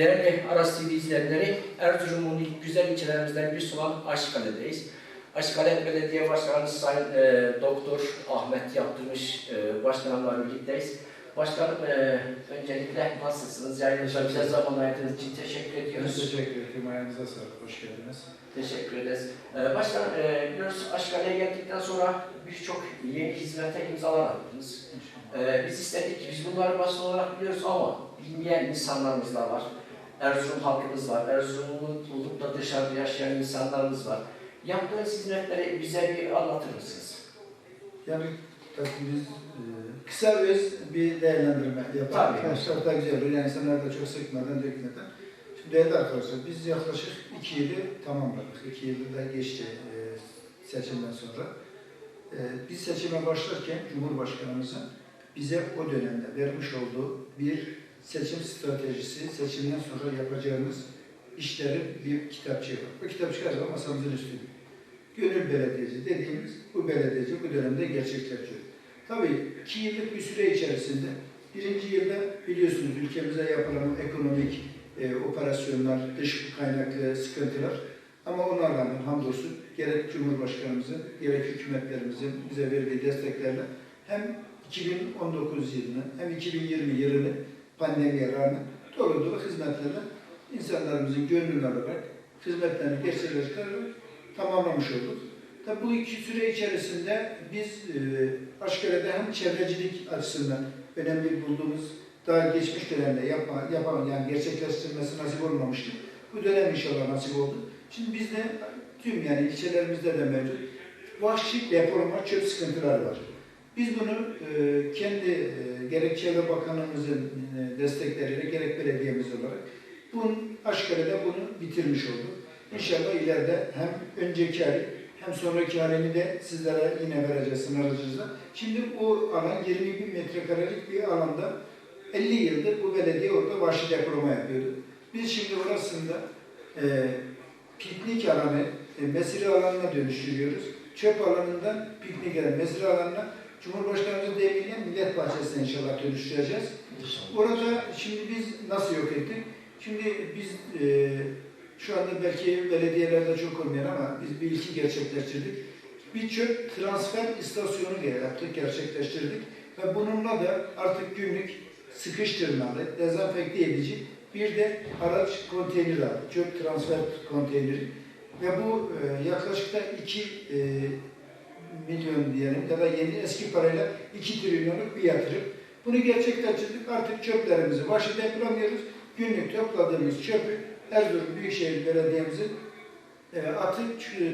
Değerli Aras TV izleyenleri, Erzurum'un güzel ilçelerimizden birisi olan Aşkale'deyiz. Aşkale Belediye Başkanı Sayın e, Doktor Ahmet Yaptırmış e, Başkanımla birlikteyiz. Başkanım, e, öncelikle nasılsınız? Yayınımıza bize zaman ayırdığınız için teşekkür ediyoruz. teşekkür ederim. Ayağınıza sağlık. Hoş geldiniz. Teşekkür ederiz. Ee, Başkanım, e, biliyoruz Aşkale'ye geldikten sonra birçok yeni hizmete imzalar attınız. Ee, biz istedik ki biz bunları basın olarak biliyoruz ama bilmeyen insanlarımız da var. Erzurum halkımız var. Erzurum'un olup da dışarıda yaşayan insanlarımız var. Yaptığınız hizmetleri bize bir anlatır mısınız? Yani tabii biz e, kısa öz bir değerlendirme yapalım. Tabii. Arkadaşlar da güzel olur. Yani insanlar da çok sıkmadan, dökmeden. Şimdi değerli arkadaşlar biz yaklaşık iki yılı tamamladık. İki yılı da geçti e, seçimden sonra. E, biz seçime başlarken Cumhurbaşkanımızın bize o dönemde vermiş olduğu bir seçim stratejisi, seçimden sonra yapacağımız işlerin bir kitapçığı var. Bu kitapçık her zaman masamızın üstünde. Gönül belediyeci dediğimiz bu belediyeci bu dönemde gerçekleşiyor. Tabii iki yıllık bir süre içerisinde birinci yılda biliyorsunuz ülkemize yapılan ekonomik e, operasyonlar, dış kaynaklı sıkıntılar ama ona rağmen hamdolsun gerek Cumhurbaşkanımızın gerek hükümetlerimizin bize verdiği desteklerle hem 2019 yılını hem 2020 yılını pandemiye rağmen dolu dolu hizmetlerle insanlarımızın gönlünü alarak hizmetlerini gerçekleştirerek tamamlamış olduk. Tabi bu iki süre içerisinde biz e, hem çevrecilik açısından önemli bulduğumuz daha geçmiş dönemde yapma, yapan yani gerçekleştirmesi nasip olmamıştı. Bu dönem inşallah nasip oldu. Şimdi bizde tüm yani ilçelerimizde de mevcut vahşi depolama çöp sıkıntıları var. Biz bunu e, kendi e, gerek Çevre Bakanlığımızın e, destekleriyle gerek belediyemiz olarak bunun Aşkale'de bunu bitirmiş olduk. İnşallah ileride hem önceki ay hem sonraki halini de sizlere yine vereceğiz sizin aracınızda. Şimdi o alan 20 bin metrekarelik bir alanda 50 yıldır bu belediye orada vahşi depolama yapıyordu. Biz şimdi orasında e, piknik alanı, e, mesire alanına dönüştürüyoruz. Çöp alanından piknik alanı, mesire alanına Cumhurbaşkanımızın deyimiyle millet bahçesine inşallah dönüştüreceğiz. Orada şimdi biz nasıl yok ettik? Şimdi biz e, şu anda belki belediyelerde çok olmayan ama biz bir ilki gerçekleştirdik. Bir çöp transfer istasyonu yaptık, gerçekleştirdik. Ve bununla da artık günlük sıkıştırmalı, dezenfekte edici bir de araç konteyneri aldık. Çöp transfer konteyneri. Ve bu e, yaklaşık da 2 e, milyon diyelim ya da yeni eski parayla 2 trilyonluk bir yatırım. Bunu gerçekleştirdik. Artık çöplerimizi başı depolamıyoruz. Günlük topladığımız çöpü Erzurum Büyükşehir Belediye'mizin e, atık,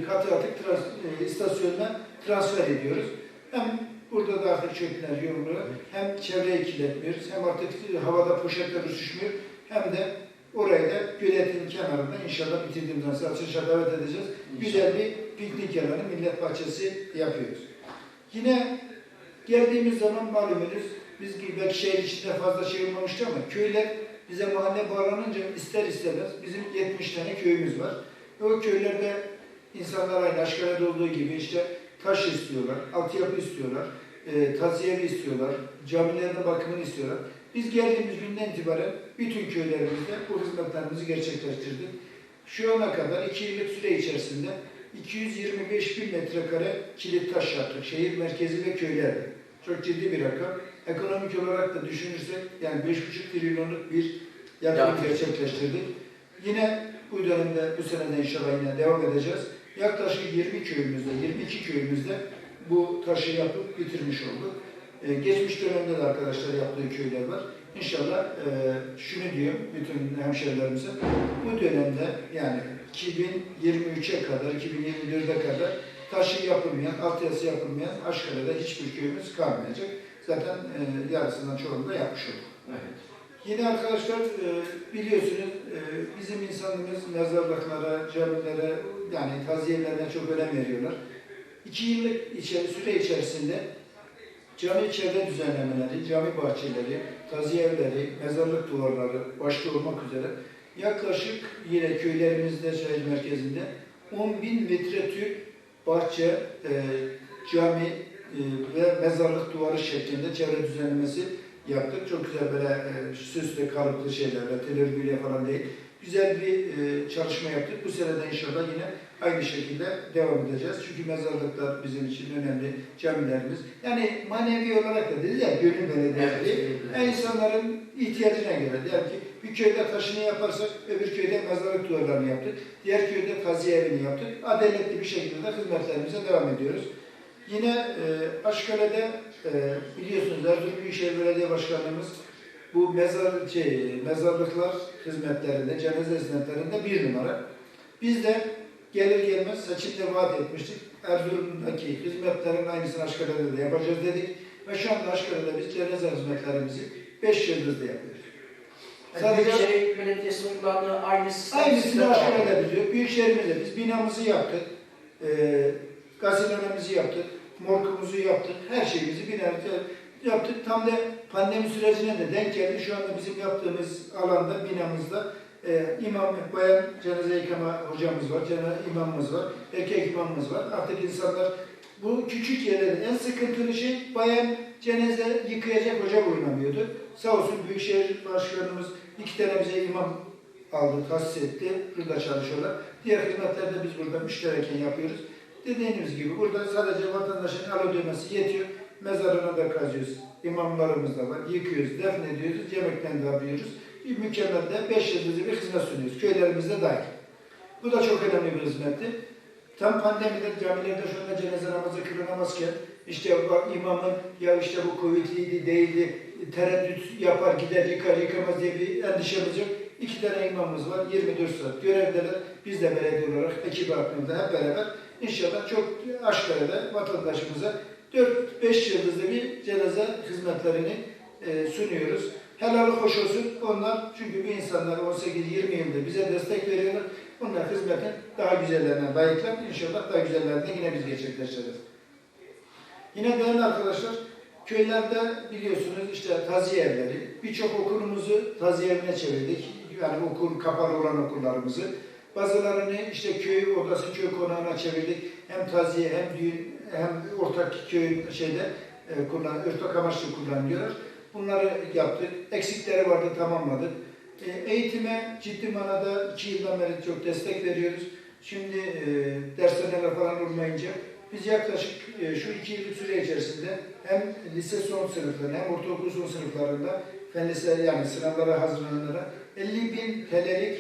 katı atık trans, e, istasyonuna transfer ediyoruz. Hem burada da artık çöpler yoruluyor, hem çevreyi kirletmiyoruz, hem artık havada poşetler uçuşmuyor, hem de orayı da göletin kenarında inşallah bitirdiğimizden sonra açılışa davet edeceğiz. Güzel bir piknik alanı, millet bahçesi yapıyoruz. Yine geldiğimiz zaman malumunuz, biz belki şehir içinde fazla şey olmamıştı ama köyler bize mahalle bağlanınca ister istemez bizim 70 tane köyümüz var. Ve o köylerde insanlar aynı Aşkale'de olduğu gibi işte taş istiyorlar, altyapı istiyorlar, e, taziyevi istiyorlar, camilerine bakımını istiyorlar. Biz geldiğimiz günden itibaren bütün köylerimizde bu hizmetlerimizi gerçekleştirdik. Şu ana kadar iki yıllık süre içerisinde 225 bin metrekare kilit taş yaptık. Şehir merkezi ve köylerde. Çok ciddi bir rakam. Ekonomik olarak da düşünürsek yani 5,5 trilyonluk bir yatırım gerçekleştirdik. Yine bu dönemde, bu senede inşallah yine devam edeceğiz. Yaklaşık 20 köyümüzde, 22 köyümüzde bu taşı yapıp bitirmiş olduk. Ee, geçmiş dönemde de arkadaşlar yaptığı köyler var. İnşallah e, şunu diyorum bütün hemşerilerimize, bu dönemde yani 2023'e kadar, 2024'e kadar taşı yapılmayan, altyapısı yapılmayan Aşkale'de hiçbir köyümüz kalmayacak. Zaten e, yarısından çoğunu da yapmış olduk. Evet. Yine arkadaşlar e, biliyorsunuz e, bizim insanımız mezarlıklara, camilere yani taziyelerine çok önem veriyorlar. İki yıllık içeri, süre içerisinde cami çevre düzenlemeleri, cami bahçeleri, taziye evleri, mezarlık duvarları başta olmak üzere yaklaşık yine köylerimizde, şehir merkezinde 10 bin metreküp bahçe, e, cami e, ve mezarlık duvarı şeklinde çevre düzenlemesi yaptık. Çok güzel böyle e, süslü, kalıplı şeylerle, telörgüyle falan değil. Güzel bir e, çalışma yaptık. Bu sene de inşallah yine aynı şekilde devam edeceğiz. Çünkü mezarlıklar bizim için önemli, camilerimiz. Yani manevi olarak da dedi ya, gönül belediyesi. Yani insanların ihtiyacına göre. Diyelim ki bir köyde taşını yaparsak öbür köyde mezarlık duvarlarını yaptık. Diğer köyde taziye evini yaptık. Adaletli bir şekilde de hizmetlerimize devam ediyoruz. Yine e, Aşkale'de e, biliyorsunuz Erzurum Büyükşehir Belediye Başkanımız bu mezar şey, mezarlıklar hizmetlerinde, cenaze hizmetlerinde bir numara. Biz de gelir gelmez seçimde vaat etmiştik. Erzurum'daki hizmetlerin aynısını Aşkale'de de yapacağız dedik. Ve şu anda Aşkale'de biz cenaze hizmetlerimizi 5 yıldızlı yapıyoruz. Yani Büyükşehir Belediyesi'nin kullandığı aynı sistem. Aynısını sistem Aşkale'de biliyor. Büyükşehirimizde biz binamızı yaptık. E, gazetelerimizi yaptık. Morgumuzu yaptık. Her şeyimizi binamızı yaptık. Tam da pandemi sürecine de denk geldi. Şu anda bizim yaptığımız alanda, binamızda e, imam, bayan cenaze yıkama hocamız var, cenaze imamımız var, erkek imamımız var. Artık insanlar bu küçük yerlerin en sıkıntılı şey bayan cenaze yıkayacak hoca bulunamıyordu. Sağ olsun Büyükşehir Başkanımız iki tane bize imam aldı, tahsis etti. Burada çalışıyorlar. Diğer hizmetlerde biz burada müştereken yapıyoruz. Dediğimiz gibi burada sadece vatandaşın al ödemesi yetiyor. Mezarına da kazıyoruz. İmamlarımız da var. Yıkıyoruz, defnediyoruz, yemekten de yapıyoruz. Bir mükemmel de beş yıldızlı bir hizmet sunuyoruz. Köylerimizde dahil. Bu da çok önemli bir hizmetti. Tam pandemide camilerde şu anda cenaze namazı kılınamazken işte imamın ya işte bu Covid'liydi değildi tereddüt yapar gider yıkar yıkamaz diye bir endişemiz yok. İki tane imamımız var 24 saat görevdeler. Biz de belediye olarak ekip hakkında hep beraber inşallah çok aşkarada vatandaşımıza 4-5 yıldızlı bir cenaze hizmetlerini e, sunuyoruz. Helal hoş olsun onlar çünkü bu insanlar 18-20 yıldır bize destek veriyorlar. Onlar hizmetin daha güzellerine layıklar. İnşallah daha güzellerini yine biz gerçekleştiririz. Yine değerli arkadaşlar, köylerde biliyorsunuz işte taziye evleri, birçok okulumuzu taziye evine çevirdik. Yani okul kapalı olan okullarımızı. Bazılarını işte köy odası, köy konağına çevirdik. Hem taziye hem düğün hem ortak köy şeyde e, kullan, ortak amaçlı kullanıyorlar. Bunları yaptık. Eksikleri vardı tamamladık. E, eğitime ciddi manada iki yıldan beri çok destek veriyoruz. Şimdi e, dershaneler falan olmayınca biz yaklaşık e, şu iki yıllık süre içerisinde hem lise son sınıflarında hem ortaokul son sınıflarında fen lise yani sınavlara hazırlananlara 50 bin TL'lik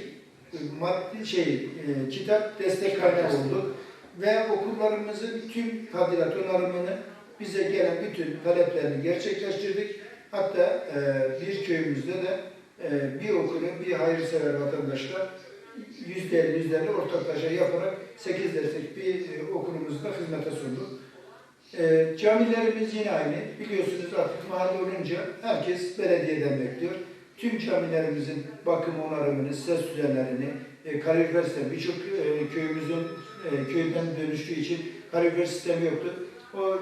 e, maddi şey e, kitap destek kaynağı oldu. Ve okullarımızın tüm tadilat onarımını bize gelen bütün taleplerini gerçekleştirdik. Hatta e, bir köyümüzde de e, bir okulun bir hayırsever vatandaşlar yüzde elli ortaklaşa yaparak 8 derslik bir e, okulumuzda hizmete sunduk. E, camilerimiz yine aynı. Biliyorsunuz artık mahalle olunca herkes belediyeden bekliyor. Tüm camilerimizin bakım onarımını, ses düzenlerini, e, kalorifer sistemi, birçok e, köyümüzün e, köyden dönüştüğü için kalorifer sistemi yoktu. O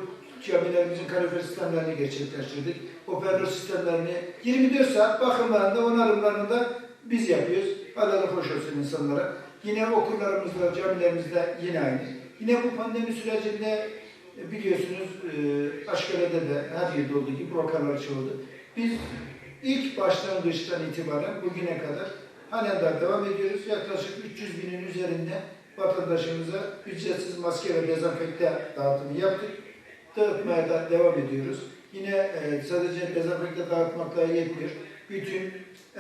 camilerimizin kalorifer sistemlerini gerçekleştirdik. Operatör sistemlerini 24 saat bakımlarında, onarımlarında biz yapıyoruz. Adalet hoş olsun insanlara. Yine okullarımızda, camilerimizde yine aynı. Yine bu pandemi sürecinde e, biliyorsunuz e, Aşkale'de de her yerde olduğu gibi vakalar çoğaldı. Biz ilk başlangıçtan itibaren bugüne kadar daha devam ediyoruz. Yaklaşık 300 binin üzerinde vatandaşımıza ücretsiz maske ve dezenfekte dağıtımı yaptık. Dağıtmaya da devam ediyoruz. Yine e, sadece dezenfekte dağıtmakla yetmiyor. Bütün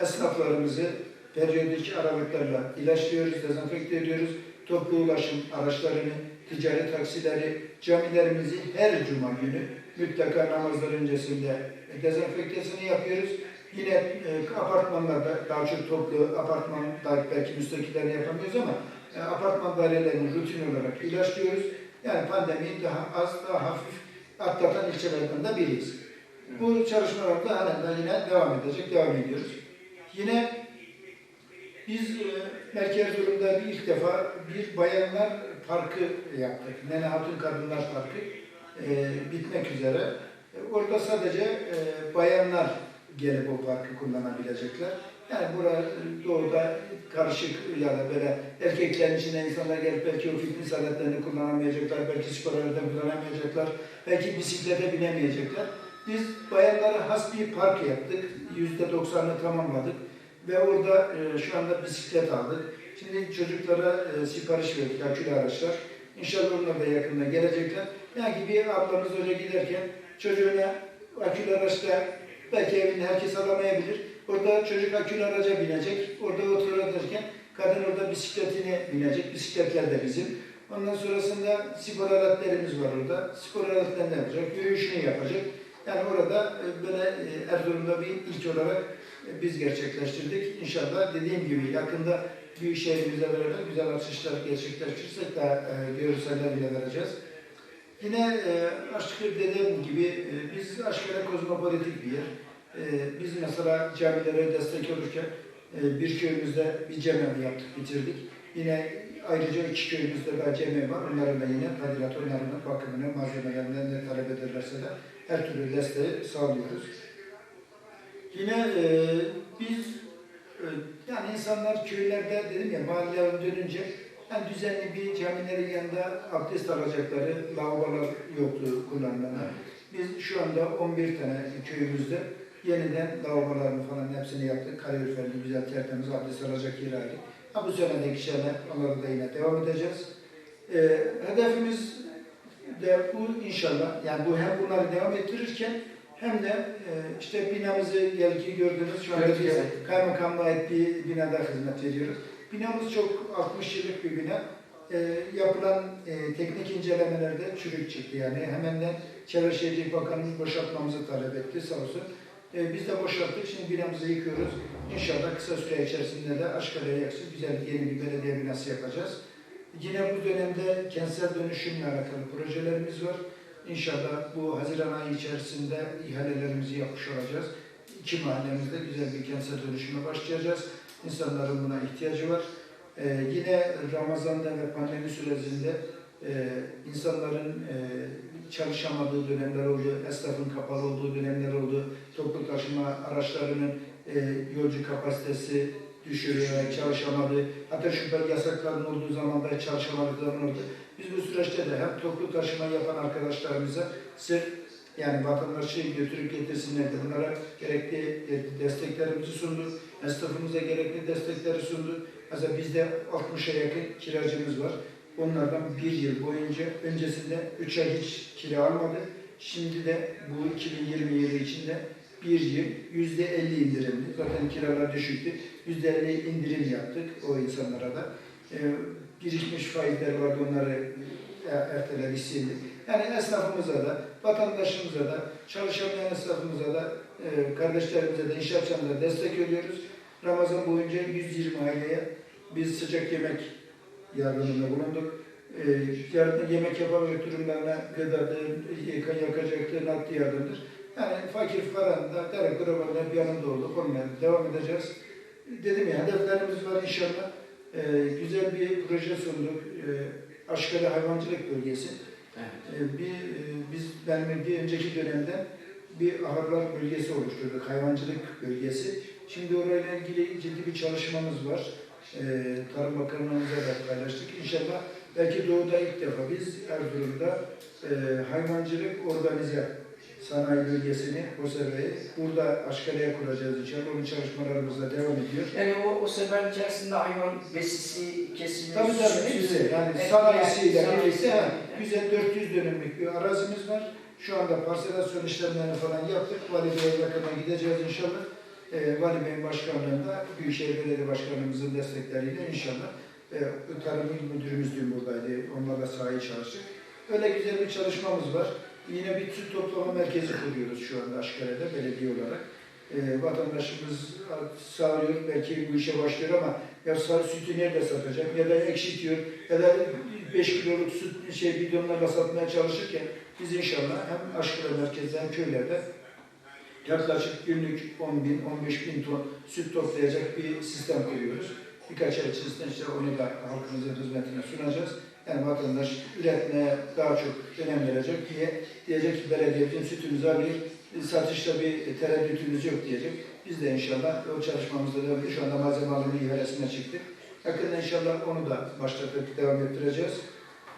esnaflarımızı periyodik aralıklarla ilaçlıyoruz, dezenfekte ediyoruz. Toplu ulaşım araçlarını, ticari taksileri, camilerimizi her cuma günü mutlaka namazlar öncesinde dezenfektesini yapıyoruz. Yine e, apartmanlarda daha çok toplu apartman belki müstakillerini yapamıyoruz ama e, apartman dairelerini rutin olarak ilaçlıyoruz. Yani pandemiyi daha az, daha hafif atlatan ilçelerden de biriyiz. Bu çalışmalarda halen de yine devam edecek, devam ediyoruz. Yine biz e, Merkez Durum'da bir ilk defa bir bayanlar parkı yaptık. Nene Hatun Kadınlar Parkı e, bitmek üzere. E, orada sadece e, bayanlar gelip o parkı kullanabilecekler. Yani burada doğuda karışık ya da böyle erkeklerin içinde insanlar gelip belki o fitness aletlerini kullanamayacaklar, belki spor aletlerini kullanamayacaklar, belki bisiklete binemeyecekler. Biz bayanlara has bir park yaptık. Yüzde doksanını tamamladık. Ve orada e, şu anda bisiklet aldık. Şimdi çocuklara e, sipariş verdik akülü araçlar. İnşallah onlar da yakında gelecekler. Yani bir ablamız oraya giderken çocuğuna akülü araçta belki evinde herkes alamayabilir. Orada çocuk akülü araca binecek. Orada otururken kadın orada bisikletine binecek. Bisikletler de bizim. Ondan sonrasında spor aletlerimiz var orada. Spor aletlerini yapacak, yürüyüşünü yapacak. Yani orada e, böyle e, Erzurum'da bir ilk olarak biz gerçekleştirdik. İnşallah dediğim gibi yakında Büyükşehirimizle beraber güzel açışlar gerçekleştirirsek daha e, görseller bile vereceğiz. Yine e, Aşkır dediğim gibi e, biz Aşkır'a kozmopolitik bir yer. E, biz mesela camilere destek olurken e, bir köyümüzde bir cemevi yaptık, bitirdik. Yine ayrıca iki köyümüzde daha cemevi var. Onların da yine tadilat, onların da bakımını, malzemelerini ne talep ederlerse de her türlü desteği sağlıyoruz. Yine e, biz e, yani insanlar köylerde dedim ya mahallelere dönünce yani düzenli bir camilerin yanında abdest alacakları lavabolar yoktu kullanılanlar. Biz şu anda 11 tane köyümüzde yeniden lavabolarını falan hepsini yaptık. Kaloriferli güzel tertemiz abdest alacak yer ayırdık. Ha bu senedeki şeyler onlara da yine devam edeceğiz. E, hedefimiz de bu inşallah yani bu hem bunları devam ettirirken hem de e, işte binamızı belki gördünüz şu anda biz kaymakamlığa ait bir binada hizmet veriyoruz. Binamız çok 60 yıllık bir bina. E, yapılan e, teknik incelemelerde çürük çıktı yani hemen de Çevre Şehircilik Bakanımız boşaltmamızı talep etti sağ olsun. E, biz de boşalttık. Şimdi binamızı yıkıyoruz. İnşallah kısa süre içerisinde de Aşkale'ye yakışık güzel yeni bir belediye binası yapacağız. Yine bu dönemde kentsel dönüşümle alakalı projelerimiz var. İnşallah bu Haziran ayı içerisinde ihalelerimizi yapmış olacağız. İki mahallemizde güzel bir kentsel dönüşüme başlayacağız. İnsanların buna ihtiyacı var. Ee, yine Ramazan'da ve pandemi sürecinde e, insanların e, çalışamadığı dönemler oldu, esnafın kapalı olduğu dönemler oldu, toplu taşıma araçlarının e, yolcu kapasitesi düşürülerek çalışamadı. Hatta şüpheli yasakların olduğu zaman da çalışamadığı zaman oldu. Biz bu süreçte de hem toplu taşıma yapan arkadaşlarımıza sırf yani vatandaşı götürüp getirsinler de bunlara gerekli desteklerimizi sunduk. Esnafımıza gerekli destekleri sunduk. Mesela bizde 60'a yakın kiracımız var. Onlardan bir yıl boyunca öncesinde 3 ay hiç kira almadı. Şimdi de bu 2020 yılı içinde bir yıl yüzde 50 indirimli. Zaten kiralar düşüktü. Yüzde 50 indirim yaptık o insanlara da. Ee, birikmiş faizler vardı onları e, erteledik sildik. Yani esnafımıza da, vatandaşımıza da, çalışamayan esnafımıza da, e, kardeşlerimize de, inşaatçılarımıza destek veriyoruz. Ramazan boyunca 120 aileye biz sıcak yemek yardımında bulunduk. E, yardım, yemek yapamayan durumlarına gıdadır, yaka- yakacaktır, nakdi yardımdır. Yani fakir falan da derek kurabanlar bir yanında olduk. Onunla devam edeceğiz. Dedim ya hedeflerimiz var inşallah. E, güzel bir proje sunduk. E, Aşkale Hayvancılık Bölgesi. Evet. Ee, bir, e, biz benim bir önceki dönemde bir ahırlar bölgesi oluşturduk, hayvancılık bölgesi. Şimdi orayla ilgili ciddi bir çalışmamız var. Ee, Tarım Bakanlığımıza da paylaştık. İnşallah belki doğuda ilk defa biz Erzurum'da e, hayvancılık organize sanayi bölgesini, OSEV'yi burada Aşkale'ye kuracağız inşallah. Onun çalışmalarımız da devam ediyor. Yani o, o sefer içerisinde hayvan besisi kesilmesi Tabii tabii güzel. Yani Evet, sanayisiyle yani birlikte güzel 400 dönümlük bir arazimiz var. Şu anda parselasyon işlemlerini falan yaptık. Vali Bey'e yakına gideceğiz inşallah. Ee, Vali Bey'in başkanlığında Büyükşehir Belediye Başkanımızın destekleriyle inşallah e, Tarım İl Müdürümüz dün buradaydı. Onlarla sahaya çalıştık. Öyle güzel bir çalışmamız var. Yine bir süt toplama merkezi kuruyoruz şu anda Aşkare'de belediye olarak. Ee, vatandaşımız sağlıyor, belki bu işe başlıyor ama ya sarı sütü nerede satacak ya da ekşitiyor ya da 5 kiloluk süt şey bidonlarla satmaya çalışırken biz inşallah hem Aşkıra merkezde hem köylerde yaklaşık günlük 10 bin, 15 bin ton süt toplayacak bir sistem kuruyoruz. Birkaç ay içerisinde işte onu da halkımızın hizmetine sunacağız. Yani vatandaş üretmeye daha çok önem verecek diye diyecek ki belediye bizim sütümüzü alıyor, satışta bir tereddütümüz yok diyecek. Biz de inşallah o çalışmamızda devam ediyoruz. Şu anda malzeme alımı ihalesine çıktık. Yakında inşallah onu da başlatıp devam ettireceğiz.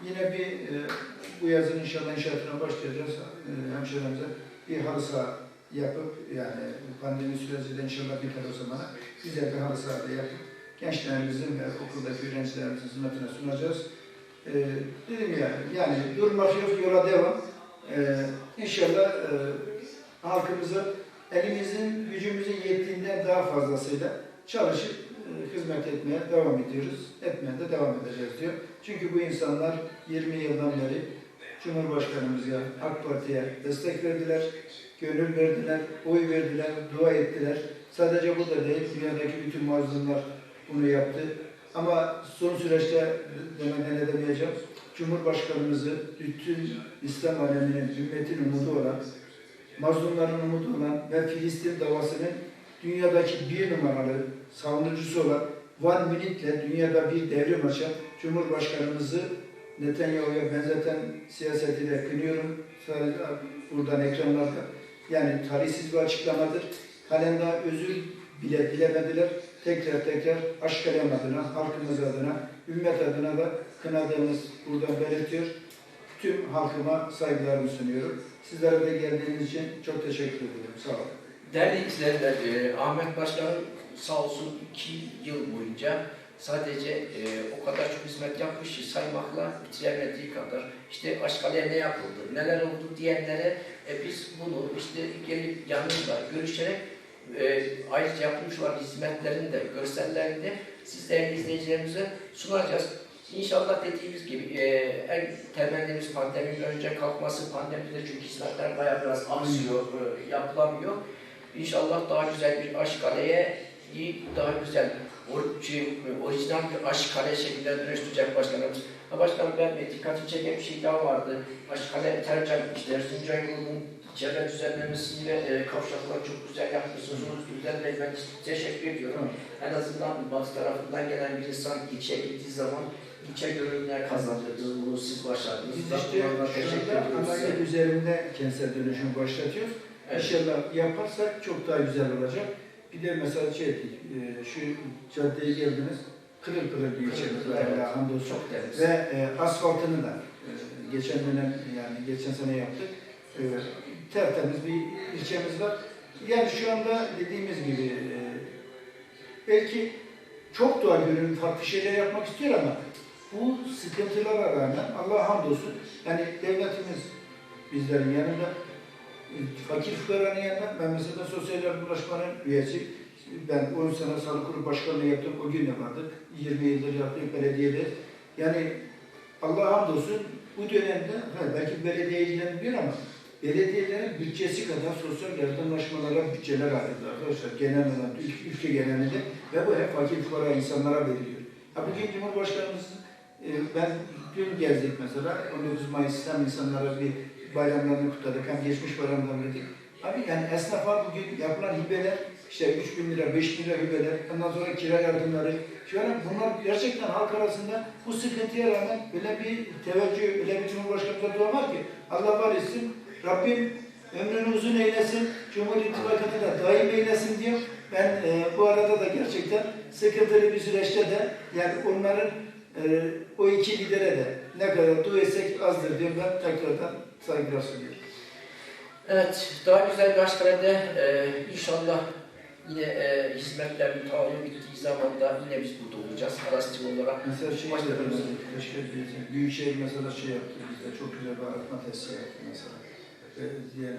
Yine bir e, bu yazın inşallah inşaatına başlayacağız. E, hemşehrimize bir halı saha yapıp yani pandemi süreciyle inşallah biter o zamana güzel bir halı saha da yapıp gençlerimizin ve okuldaki öğrencilerimizin hizmetine sunacağız. Ee, dedim ya yani durmak yok yola devam. Ee, inşallah e, halkımıza elimizin gücümüzün yettiğinden daha fazlasıyla çalışıp e, hizmet etmeye devam ediyoruz. Etmeye de devam edeceğiz diyor. Çünkü bu insanlar 20 yıldan beri Cumhurbaşkanımıza, AK Parti'ye destek verdiler, gönül verdiler, oy verdiler, dua ettiler. Sadece bu da değil, dünyadaki bütün mazlumlar bunu yaptı. Ama son süreçte demeden edemeyeceğim. Cumhurbaşkanımızı bütün İslam aleminin, ümmetin umudu olan, mazlumların umudu olan ve Filistin davasının dünyadaki bir numaralı savunucusu olan Van Minit'le dünyada bir devrim açan Cumhurbaşkanımızı Netanyahu'ya benzeten siyasetiyle kınıyorum. Buradan ekranlarda. Yani tarihsiz bir açıklamadır. Halen daha özür bile dilemediler. Tekrar tekrar aşk kalem adına, halkımız adına, ümmet adına da kınadığımız buradan belirtiyor. Tüm halkıma saygılarımı sunuyorum. Sizlere de geldiğiniz için çok teşekkür ederim. Sağ olun. Değerli izleyiciler, e, Ahmet Başkanım sağ olsun iki yıl boyunca sadece e, o kadar çok hizmet yapmış ki saymakla bitiremediği kadar. İşte Aşkale'ye ne yapıldı, neler oldu diyenlere e, biz bunu işte gelip yanında görüşerek e, ayrıca yapılmış olan hizmetlerini de, görsellerini de siz izleyicilerimize sunacağız. İnşallah dediğimiz gibi e, en temennimiz pandeminin önce kalkması, pandemide çünkü hizmetler bayağı biraz aksıyor, e, yapılamıyor. İnşallah daha güzel bir aşk kaleye daha güzel or- orijinal bir aşk kale şeklinde dönüştürecek başkanımız. Başkanım ben bir dikkatimi çeken bir şey daha vardı. Aşk kale tercih işte Erzincan yolunun çevre düzenlemesini ve e, kavşakları çok güzel yapmışsınız. Güzel Bey ben teşekkür ediyorum. En azından batı tarafından gelen bir insan ilçeye gittiği zaman ilçe görünümler kazandırdınız. Bunu siz başardınız. Biz işte şu anda üzerinde kentsel dönüşüm başlatıyoruz. Evet. İnşallah yaparsak çok daha güzel olacak. Bir de mesela şey ettik, e, şu caddeye geldiniz, kırıl kırıl bir ilçemiz var. Evet. Hamdolsun. Çok temiz. Ve e, asfaltını da e, geçen dönem yani geçen sene yaptık. E, tertemiz bir ilçemiz var. Yani şu anda dediğimiz gibi e, belki çok daha gönül farklı şeyler yapmak istiyor ama bu sıkıntılara rağmen Allah'a hamdolsun yani devletimiz bizlerin yanında fakir fukaranın yanında ben mesela Sosyal Yardım Ulaşmanın üyesi ben 10 sene sağlık kurulu başkanlığı yaptım. O gün de vardık. 20 yıldır yaptık belediyede. Yani Allah'a hamdolsun bu dönemde ha, belki belediye ilgilenmiyor ama belediyelerin bütçesi kadar sosyal yardımlaşmalara bütçeler ayrıldı arkadaşlar genel olarak ül- ülke genelinde ve bu hep fakir fukara insanlara veriliyor. Ha, bugün Cumhurbaşkanımız e, ben dün gezdik mesela. 19 Mayıs'tan insanlara bir bayramlarını kutladık. Hem geçmiş bayramlarını dedik. Abi yani esnafa bugün yapılan hibeler işte 3 bin lira, 5 bin lira hibeler, ondan sonra kira yardımları. Şöyle bunlar gerçekten halk arasında bu sıkıntıya rağmen böyle bir teveccüh, böyle bir Cumhurbaşkanımıza dua var ki Allah var etsin, Rabbim ömrünü uzun eylesin, Cumhur İttifakı'nı da daim eylesin diyor. Ben e, bu arada da gerçekten sıkıntılı bir süreçte de yani onların e, o iki lidere de ne kadar dua etsek azdır diyor. Ben tekrardan saygılar sunuyorum. Evet, daha güzel bir Aşkale'de e, inşallah yine e, hizmetlerin tamamı bittiği zaman da yine biz burada olacağız. Arastik olarak. Mesela şey yapıyoruz, keşke bilsem. Büyükşehir mesela şey yaptı bizde, çok güzel bir arıtma tesisi yaptı mesela. Ve diğer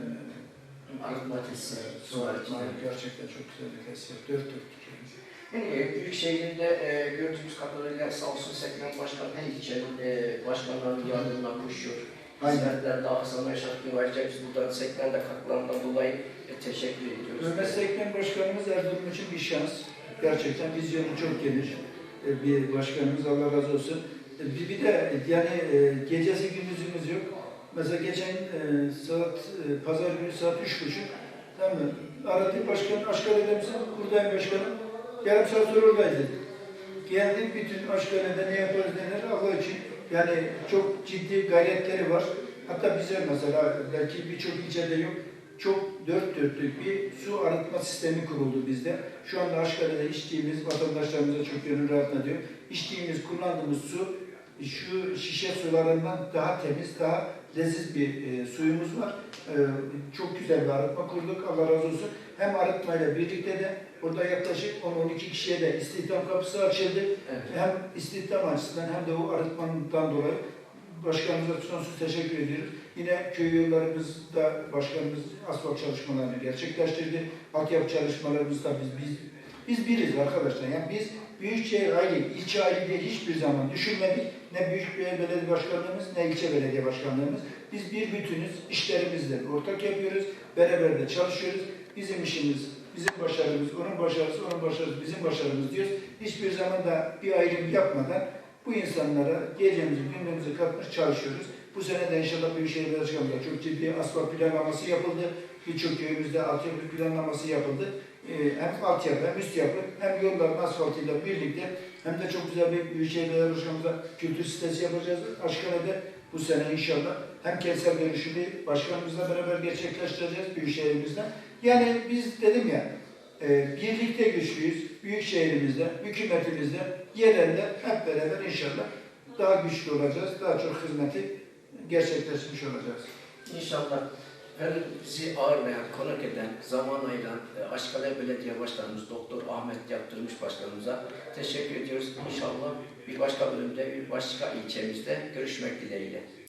Arıtma tesisi, su arıtma gerçekten çok güzel bir tesis yaptı. Dört dörtlük yani. Yani e, büyük şehirde e, gördüğümüz kadarıyla sağ olsun Sekmen Başkan her ilçenin e, başkanlarının yardımına koşuyor. Hizmetler daha sana. Ayrıca biz buradan Sekmen de katkılarından dolayı e, teşekkür ediyoruz. Mehmet Sekmen Başkanımız Erzurum için bir şans. Gerçekten vizyonu çok geniş e, bir başkanımız. Allah razı olsun. E, Bir, bir de yani e, gecesi gündüzümüz yok. Mesela geçen e, saat, e, pazar günü saat üç buçuk. Tamam mı? Aradı başkan, Aşkale'de misin? Buradayım başkanım. Yarım saat sonra oradaydı. Geldik bütün Aşkale'de ne yaparız denir Allah için. Yani çok ciddi gayretleri var. Hatta bize mesela belki birçok ilçede yok. Çok dört dörtlük bir su arıtma sistemi kuruldu bizde. Şu anda Aşkale'de içtiğimiz vatandaşlarımıza çok gönül rahatlatıyor. İçtiğimiz, kullandığımız su şu şişe sularından daha temiz, daha leziz bir e, suyumuz var. E, çok güzel bir arıtma kurduk. Allah razı olsun. Hem arıtmayla birlikte de burada yaklaşık 10-12 kişiye de istihdam kapısı açıldı. Evet. Hem istihdam açısından hem de o arıtmanından dolayı başkanımıza sonsuz teşekkür ediyoruz. Yine köy yollarımızda başkanımız asfalt çalışmalarını gerçekleştirdi. Altyapı çalışmalarımızda biz biz biz biriz arkadaşlar. Yani biz Büyükşehir aile, ilçe aile diye hiçbir zaman düşünmedik. Ne Büyükşehir Belediye Başkanlığımız ne ilçe belediye başkanlığımız. Biz bir bütünüz, işlerimizle ortak yapıyoruz, beraber de çalışıyoruz. Bizim işimiz, bizim başarımız, onun başarısı, onun başarısı, bizim başarımız diyoruz. Hiçbir zaman da bir ayrım yapmadan bu insanlara gecemizi, gündüzümüzü katmış çalışıyoruz. Bu sene de inşallah Büyükşehir Başkanlığı'nda çok ciddi asfalt planlaması yapıldı. Birçok köyümüzde altyapı planlaması yapıldı. Ee, hem altyapı hem üst yapı hem yolların asfaltıyla birlikte hem de çok güzel bir Büyükşehir Belediye Başkanımıza kültür sitesi yapacağız. Aşkale'de bu sene inşallah hem kentsel dönüşümü başkanımızla beraber gerçekleştireceğiz Büyükşehirimizde. Yani biz dedim ya e, birlikte güçlüyüz. Büyükşehirimizde, hükümetimizde, yerelde hep beraber inşallah daha güçlü olacağız. Daha çok hizmeti gerçekleştirmiş olacağız. İnşallah efendim bizi ağırlayan, konak eden, zaman ayıran e, Aşkale Belediye Başkanımız Doktor Ahmet Yaptırmış Başkanımıza teşekkür ediyoruz. İnşallah bir başka bölümde, bir başka ilçemizde görüşmek dileğiyle.